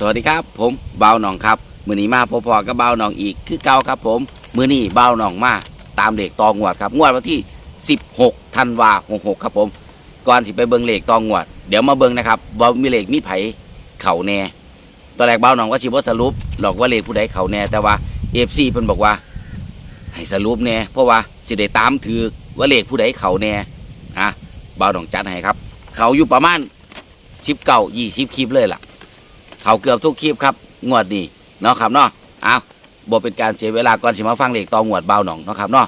สวัสดีครับ ผมเบาหนองครับ มือนี้มาพอๆกับเบาหนองอีกคือเก่าครับผม มือนี้เบาหนองมาตามเลขตองวดครับงวดวันที่ 16ธันวา66ครับผม ก่อนสิไปเบิ่งเหลขตองวด เดี๋ยวมาเบิ่งนะครับว่ามีเหลขมีไผเข่าแน่ตอนแรกเบาหนองว่าสิบ่สรุปหรอกว่าเหลขผู้ใดเข่าแน่แต่ว่า FC เพิ่นบอกว่า ให้สรุปแน่เพราะว่าสิได้ตามถือว่าเหลขผู้ใดเข่าแน่อะเบาหนองจัดให้ครับ เขาอยู่ประมาณ10เก่า20คลิปเลยล่ะ เขาเกือบทุกคลิปครับงวดนี้เนาะครับเนาะเอาบ่เป็นการเสียเวลาก่อนสิมาฟังเลขตองวดเบาหน่องเนาะครับเนาะ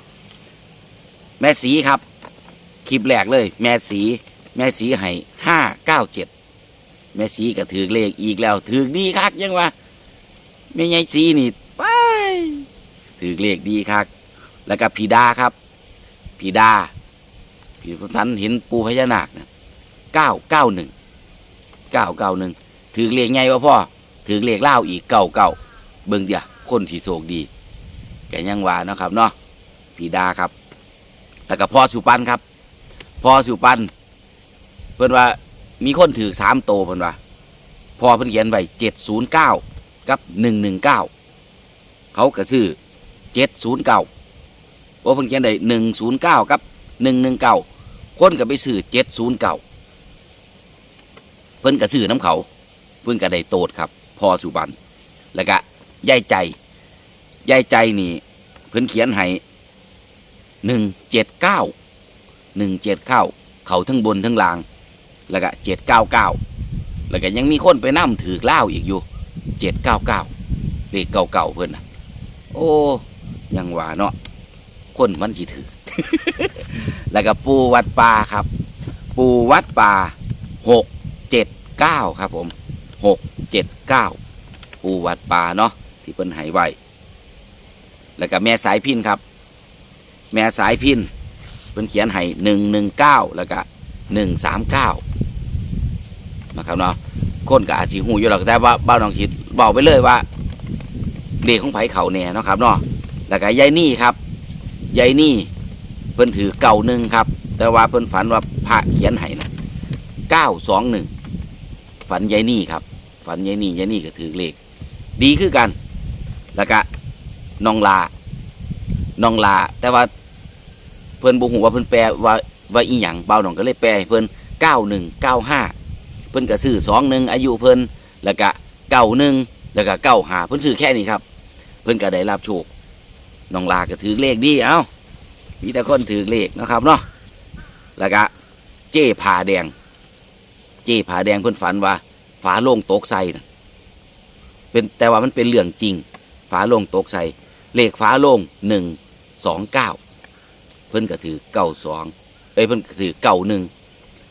แม่สีครับคลิปแรกเลย แม่สีแม่สีให้ห้าเก้าเจ็ดแม่สีก็ถือเลขอีกแล้วถือดีคักยังวะแม่ยายสีนี่ไปถือเลขดีคักแล้วก็พีดาครับพีดาพี่สันเห็นปูพญานาคนะเก้าเก้าหนึ่งเก้าเก้าหนึ่ง ถือเลขไงวะพ่อถือเลขเล่าอีกเก่าเก่าเบิ่งเดียวคนที่โชคดีแกยังว่านะครับเนาะผีดาครับ แล้วก็พ่อสุปันครับพ่อสุปันเพิ่อนว่ามีคนถือสามโตเพิ่อนว่าพ่อเพิ่นเขียนไว้เจ็ดศูนย์เก้ากับหนึ่งหนึ่งเก้าเขาก็ซื้อเจ็ดศูนย์เก้าโอ้เพิ่นเขียนได้หนึ่งศูนย์เก้ากับหนึ่งหนึ่งเก้าคนก็ไปซื้อเจ็ดศูนย์เก้าเพิ่อนก็ซื้อน้ำเขา เพิ่งก็ได้โตดครับพอสุบันแล้วก็ยายใจยายใจนี่เพิ่นเขียนให้หนึ่งเจ็ดเก้าหนึ่งเจ็ดเก้าเขาทั้งบนทั้งล่าง แล้วก็เจ็ดเก้าเก้าแล้วก็ยังมีคนไปนั่มถือเล่าอีกอยู่เจ็ดเก้าเก้าเลขเก่าเก่าๆเพิ่นนะโอ้ยังว่าเนาะคนมันจีถือ แล้วก็ปูวัดป่าครับ ปูวัดป่าหกเจ็ดเก้าครับผม หกเจ็ดเก้าปูวัดป่าเนาะที่เพิ่นให้ไว้แล้วก็แม่สายพินครับ แม่สายพินเพิ่นเขียนให้หนึ่งหนึ่งเก้าแล้วก็หนึ่งสามเก้านะครับเนาะคนก็อาจจะหูอยู่หรอกแต่ว่าบ้านน้องคิดบอกไปเลยว่าเด็กของไผ่เขาแน่เนาะครับเนาะแล้วก็ยายนี่ครับยายนี่เพิ่นถือเก่าหนึ่งครับ แต่ว่าเพิ่นฝันว่าพระเขียนให้นะเก้าสองหนึ่งฝันยายนี่ครับ ฝันยายนี่ยายนี่ก็ถือเลขดีคือกัน แล้วก็น้องลาน้องลา แต่ว่าเพิ่นบุหูว่าเพิ่นแปลว่าว่าอีหยังเบาหนองก็เลยแปลให้เพิ่นเก้าหนึ่งเก้าห้าเพิ่นก็ซื้อสองหนึ่งอายุเพิ่นแล้วก็เก้าหนึ่งแล้วก็เก้าหาเพิ่นซื้อแค่นี้ครับ เพิ่นก็ได้รับโชคน้องลาก็ถือเลขดีเอ้ามีแต่คนถือเลขนะครับเนาะแล้วก็เจ้ผาแดง เจ้ผาแดงเพิ่นฝันว่า ฝาโล่งโต๊กใส่นะเป็นแต่ว่ามันเป็นเรื่องจริง ฝาโล่งโต๊กใส่เลขฝาโล่งหนึ่งสองเก้าเพิ่นก็ถือเก้าสองเอ้ยเพิ่นก็ถือเก้าหนึ่ง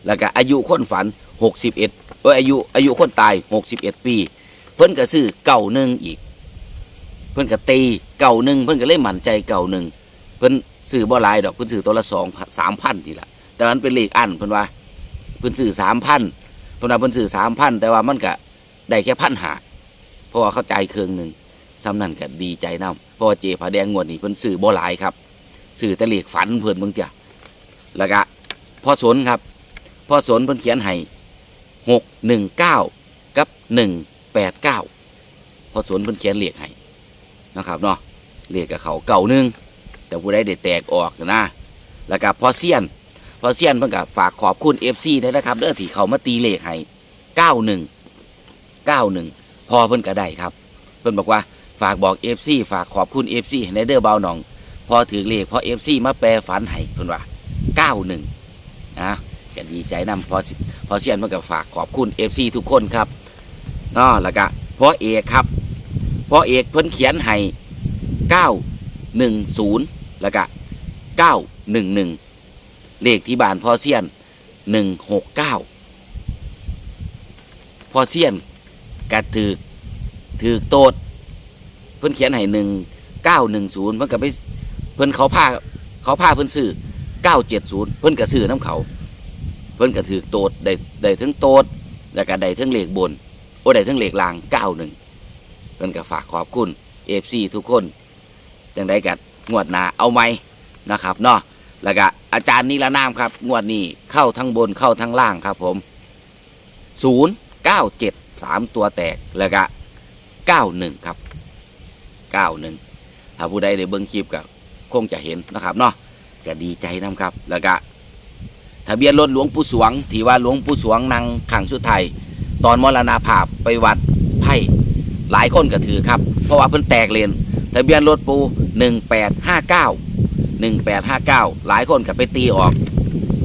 แล้วก็อายุคนฝันหกสิบเอ็ดเอ้ยอายุอายุคนตายหกสิบเอ็ดปี เพิ่นก็ซื้อเก้าหนึ่งอีก เพิ่นก็ตีเก้าหนึ่งเพิ่นก็เลยมั่นใจเก้าหนึ่งเพิ่นซื้อบ่หลายดอกเพิ่นซื้อตัวละสองสามพันนี่แหละแต่มันเป็นเลขอันเพิ่นว่าเพิ่นซื้อสามพัน เพิ่นาเพิ่นซื้อสามพันแต่ว่ามันก็ได้แค่พันหาเพราะว่าเข้าใจเครื่องหนึ่งซ้ำนั่นก็ดีใจนํเพราะว่าเจผาแดงงวดนี้เพิ่นซื้อบ่หลายครับซื้อแต่เลขฝันเพิ่นเบิ่งเตียแล้วก็พ่อสนครับพ่อสนเพิ่นเขียนให้หกหนึ่งเก้ากับหนึ่งแปดเก้าพ่อสนเพิ่นเขียนเลขให้นะครับเนาะเลขกับเขาเก่าหนึ่งแต่ผู้ใดได้แตกออกนะแล้วก็พ่อเซียน พอเซียนเพิ่นก็ฝากขอบคุณ FC ได้นะครับเด้อที่เขามาตีเลขให้91 91พอเพิ่นก็ได้ครับ เพิ่นบอกว่าฝากบอก FC ฝากขอบคุณ FC ให้ในเด้อเบาหนอง พอถือเลขพอ FC มาแปลฝันให้เพิ่นว่า91นะก็ดีใจนำพอพอเซียนเพิ่นก็ฝากขอบคุณ FC ทุกคนครับเนาะแล้วก็พอเอกครับพอเอกเพิ่นเขียนให้910แล้วก็911 เลขที่บ้านพ่อเซียนหนึ่งหกเก้าพ่อเซียนกระถือถือโตด เพิ่นเขียนให้หนึ่งเก้าหนึ่งศูนย์เพิ่นก็ไปเพิ่นเขาพาเขาพาเพิ่นซื้อเก้าเจ็ดศูนย์เพิ่นก็ซื้อน้ำเขา เพิ่นก็ถือโตดได้ได้ทั้งโตดแล้วก็ได้ทั้งเหลขบนโอ้ได้ทั้งเหลขล่างเก้าหนึ่งเพิ่นก็ฝากขอบคุณเอฟซีทุกคนจังได้กัดงวดหนาเอาไหมนะครับเนาะ แล้วก็อาจารย์นิรนามครับงวดนี้เข้าทั้งบนเข้าทั้งล่างครับผมศูนย์เก้าเจ็ดสามตัวแตกแล้วก็เก้าหนึ่งครับเก้าหนึ่งถ้าผู้ใดได้เบิ่งคลิปก็คงจะเห็นนะครับเนาะก็ดีใจนํครับ แล้วก็ทะเบียนรถหลวงปู่สวงที่ว่าหลวงปู่สวงนั่งขังสุดไทยตอนมรณาภาพไปวัดไพ่หลายคนก็ถือครับ เพราะว่าเพิ่นแตกเลนทะเบียนรถปูหนึ่งแปดห้าเก้า หนึ่งแปดห้าเก้าหลายคนก็ไปตีออก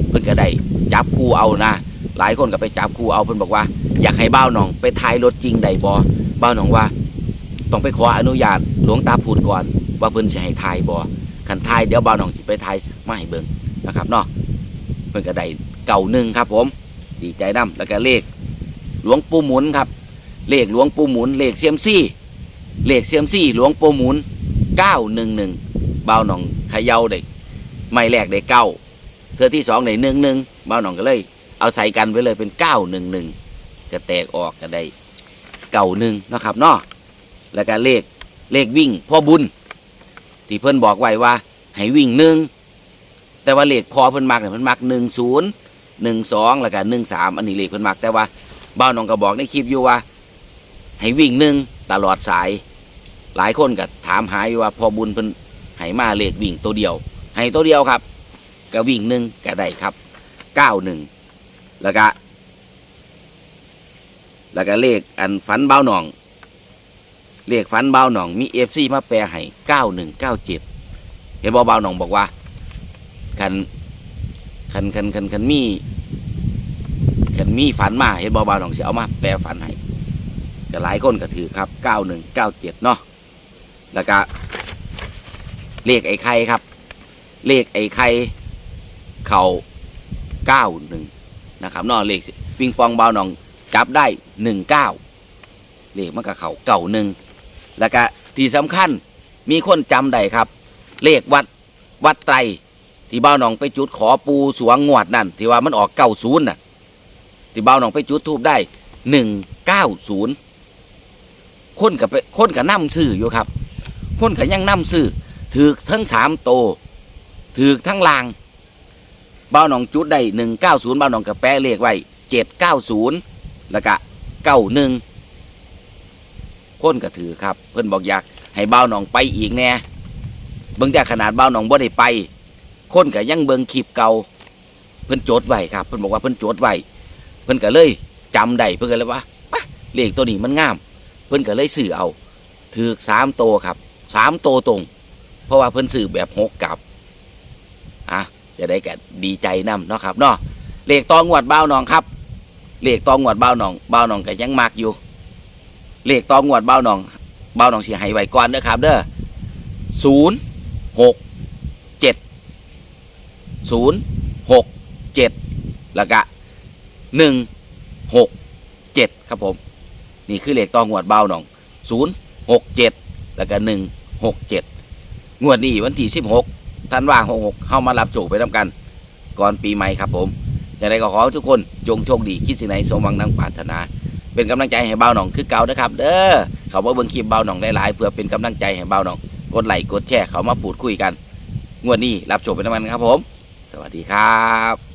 เพิ่นก็ได้จับคู่เอานะ หลายคนก็ไปจับคู่เอาเพิ่นบอกว่า อยากให้เบ้าหนองไปทายรถจริงใดบ่บ้าหนองว่า ต้องไปขออนุญาตหลวงตาพูดก่อน ว่าเพิ่นสิให้ทายบ่คันทายเดี๋ยวเบ้าหนองสิไปทายมาให้เบิ่งนะครับเนาะเพิ่นก็ได้เก่าหนึ่งครับผม ดีใจนํแล้วก็เลข หลวงปู่หมุนครับ เลขหลวงปู่หมุน เลขเซียมซี่ เลขเซียมซี่ หลวงปู่หมุน911บ้าวหนึ่ง บ้าหนองเขย่าได้ไม่แรกได้เก้าเทือที่สองได้หนึ่งหนึ่งบ้าหนองก็เลย เอาใส่กันไว้เลยเป็นเก้าหนึ่งหนึ่งก็แตกออกก็ได้เก่าหนึ่งนะครับเนาะแล้วก็เลขเลขวิ่งพ่อบุญ ที่เพิ่อนบอกไว้ว่าให้วิ่งหนึ่งแต่ว่าเลขพอเพิ่นมักเนี่ยเพิ่นมักหนึ่งศูนย์หนึ่งสองแล้วก็หนึ่งสามอันนี้เลขเพิ่นมักแต่ว่าบ้าวน้องก็บอกในคลิปอยู่ว่า ให้วิ่งหนึ่งตลอดสายหลายคนก็ถามหาอยู่ว่าพอบุญเพิ่น ให้มาเลขวิ่งตัวเดียว ให้ตัวเดียวครับก็วิ่งหนึ่งก็ได้ครับเก้าหนึ่งแล้วก็แล้วก็เลขอันฝันเบ้าหนอง เลขฝันเบ้าหนอง มีเอฟซีมาแปลให้เก้าหนึ่งเก้าเจ็ดเห็นบ่เบ้าหนองบอกว่าคันคันคันคันคันมีคันมีฝันมาเห็นบ่เบ้าหนองจะเอามาแปลฝันให้ก็หลายคนก็ถือครับเก้าหนึ่งเก้าเจ็ดเนาะแล้วก็ เลขไอ้ไข่ครับ เลขไอ้ไข่เข่าเก้าหนึ่งนะครับนอเลขปิงปองเบาหนองจับได้หนึ่งเก้าเลขมันก็เข่าเก่าหนึ่งแล้วก็ที่สำคัญมีคนจำได้ครับ เลขวัดวัดไตรที่เบาหนองไปจุดขอปูสวงงวดนั่นที่ว่ามันออกเก้าศูนย์น่ะที่เบาหนองไปจุดทูบได้หนึ่งเก้าศูนย์คนกับคนกับน้ำซื้ออยู่ครับคนกับยังน้ำซื้อ ถือทั้งสามโตถือทั้งลางเบ้าหนองจุดได้หนึ่งเก้าศูนย์เบ้าหนองกับแปะเลขไว้เจ็ดเก้าศูนย์แล้วก็เก้าหนึ่งคนก็ถือครับ เพื่อนบอกอยากให้เบ้าหนองไปอีกแน่เบิ่งแต่ขนาดเบ้าหนองบ่ได้ไป คนก็ยังเบิ่งคลิปเก่าเพิ่อนโจทย์ไว้ครับ เพิ่อนบอกว่าเพิ่อนโจทย์ไว้เพิ่อนก็เลยจำได้เพิ่อนก็เลยว่าเลขตัวนี้มันงาม เพิ่อนก็เลยสื่อเอาถือสามโตครับสามโตตรง เพราะว่าเพิ่นสื่อแบบหกกลับอะจะได้แก่ดีใจนํเนาะครับเนาะเลขตองวดเบ้าหนองครับเลขตองวดเบ้าหนองเบ้าหนองก็ยังมักอยู่เลขตองวดเบ้าหนองเบ้าหนองเสิให้ไว้ก่อนเด้อครับ เด้อศูนย์หกเจ็ดศูนย์หกเจ็ดแล้วก็หนึ่งหกเจ็ดครับผม นี่คือเลขตองวดเบ้าหนองศูนย์หกเจ็ดแล้วก็หนึ่งหกเจ็ด งวดนี้วันที่สิบหกท่านว่างหกหกเข้ามารับโชคไปทำกัน ก่อนปีใหม่ครับผมอย่างไรก็ขอให้ทุกคนจงโชคดีคิดสิ่งไหนสมหวังดังปรารถนา เป็นกำลังใจให้เบาหน่องคือเก่านะครับ เด้อเขามาเบิ่งคลิปเบาหน่องหลายๆเพื่อเป็นกำลังใจให้เบาหน่องกดไลค์กดแชร์เขามาพูดคุยกัน งวดนี้รับโชคไปทำกันครับผม สวัสดีครับ